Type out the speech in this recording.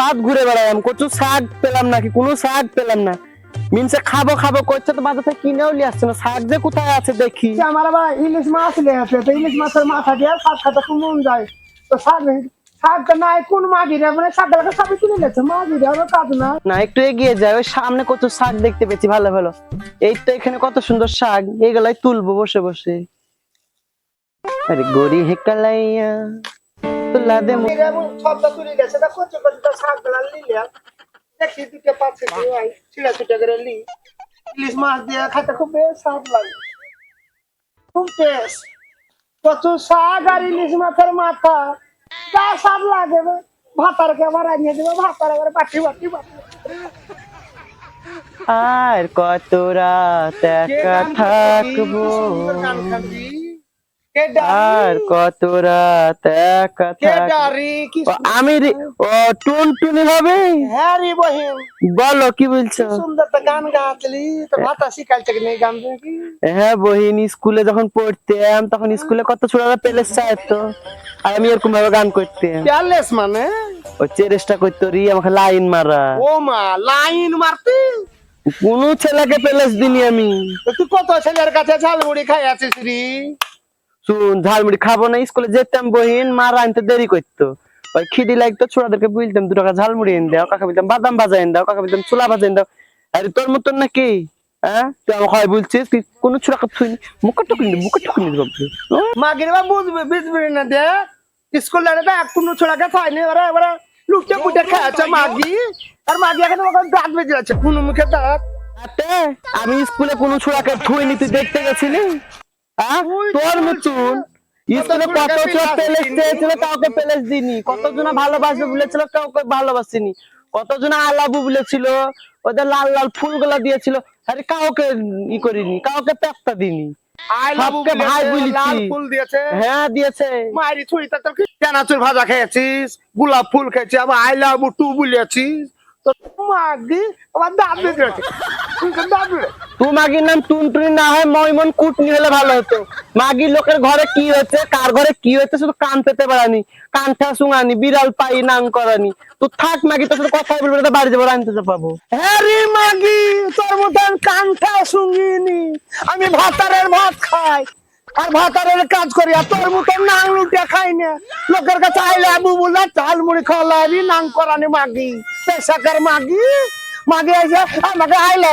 বাদ ঘুরে বেড়ালাম কচু শাক পেলাম নাকি কোনো শাক পেলাম না। মিনসে খাব খাব করছে তো বাজার থেকে কিনেও নিয়ে আসছে না শাক যে কোথায় আছে দেখি। আমার আবার ইলিশ মাছ লেগেছে তো ইলিশ মাছের মাথা দিয়ে শাক খাতে মন যায়। তো শাক শাকটা নাই কোন মাগিরে মানে শাকটাকে সবই কিনে নিয়েছে মাগিরে আবার কাজ না না একটু এগিয়ে যায় ওই সামনে কত শাক দেখতে পেয়েছি ভালো ভালো। এই তো এখানে কত সুন্দর শাক এগুলাই তুলবো বসে বসে। আরে গড়ি হেকালাইয়া তুলা দে সবটা তুলে গেছে তা কচু কচু তো শাকগুলা নিলে দেখি দুটো পাচ্ছে ছিঁড়া ছুটা করে লি। ইলিশ মাছ দিয়ে খাতে খুব বেশ স্বাদ লাগে। খুব বেশ। কচু শাক আর ইলিশ মাছের মাথা। যা স্বাদ লাগে ভাতারকে আবার আনিয়ে দেবে ভাতার আবার আর কত রাত একা থাকব? আর কত রাত একা থাকব ও, আমি ও টুনটুনি হবে হ্যাঁ রে বহিন। বলো কি বলছো? সুন্দর তো গান গাছলি তো ভাতা শিখাইছে কি নেই গান হ্যাঁ বহিন স্কুলে যখন পড়তাম তখন স্কুলে কত ছোটরা পেলে চাইতো আর আমি এরকম ভাবে গান করতাম। প্যালেস মানে? ও চেষ্টা করতো রি আমাকে লাইন মারা। ও মা লাইন মারতি? কোন ছেলেকে পেলেস দিনি আমি। তো তুই কত ছেলের কাছে ঝালমুড়ি খাই আছিস রে? শুন ঝালমুড়ি খাব না স্কুলে যেতাম বহিন মারা আনতে দেরি করতো। ওই খিদি লাগতো ছোড়াদেরকে বলতাম দু টাকা ঝালমুড়ি এনে দাও কাকা বলতাম বাদাম ভাজা এনে দাও কাকা বলতাম চুলা ভাজা এনে দাও। আরে তোর মতন নাকি? হ্যাঁ? তুই আমাকে হয় বলছিস তুই কোন ছোড়াকে থুই মুখে টুকুনি মুখে টুকুনি বাবু মাগির বা বুঝবে বুঝবে না দে। স্কুল লাগে দেখ কোনো ছোড়াকে খায়নি ওরা ওরা। লুটে পুটে মাগি। আর মাগি এখানে ওখানে দাঁত বেজে আছে কোনো মুখে দাঁত। আতে, আমি স্কুলে কোন ছোড়াকে থুইনি তুই দেখতে গেছিলি? তোর মতন? স্কুলে চেয়েছিল কাউকে দিনি কতজন ভালোবাসবে বলেছিল কাউকে ভালোবাসিনি। কতজন আলাবু বলেছিল ওদের লাল লাল ফুলগুলো দিয়েছিল আরে কাউকে ই করিনি কাউকে দিনি সবকে ভাই বলেছি। ফুল দিয়েছে। হ্যাঁ দিয়েছে। মারি তোর চানাচুর ভাজা খেয়েছিস গোলাপ ফুল খেয়েছিস আবার আই লাভ টু বলেছিস। তো মাগি আমার তুই তো দাঁত তুই মাগির নাম টুনটুনি না হয় ময়মন কুটনি হলে ভালো হতো। মাগি লোকের ঘরে কি কার ঘরে কি শুধু কান পেতে পারানি শুঙানি, বিড়াল পাই নাং করানি। তুই থাক মাগি, তোর সাথে বলব বাড়ি যাব তো পাবো হ্যাঁ মাগি, তোর মতন শুঙ্গিনি আমি ভাতারের ভাত খাই, আর ভাতারের কাজ করি, আর তোর মতন নাং লুটে খাই না। লোকের কাছে আইলে আবু চাল মুড়ি খাওয়ালাবি নাং করানি মাগি, পেশাকার মাগি। মাগি এসে আমাকে আইলে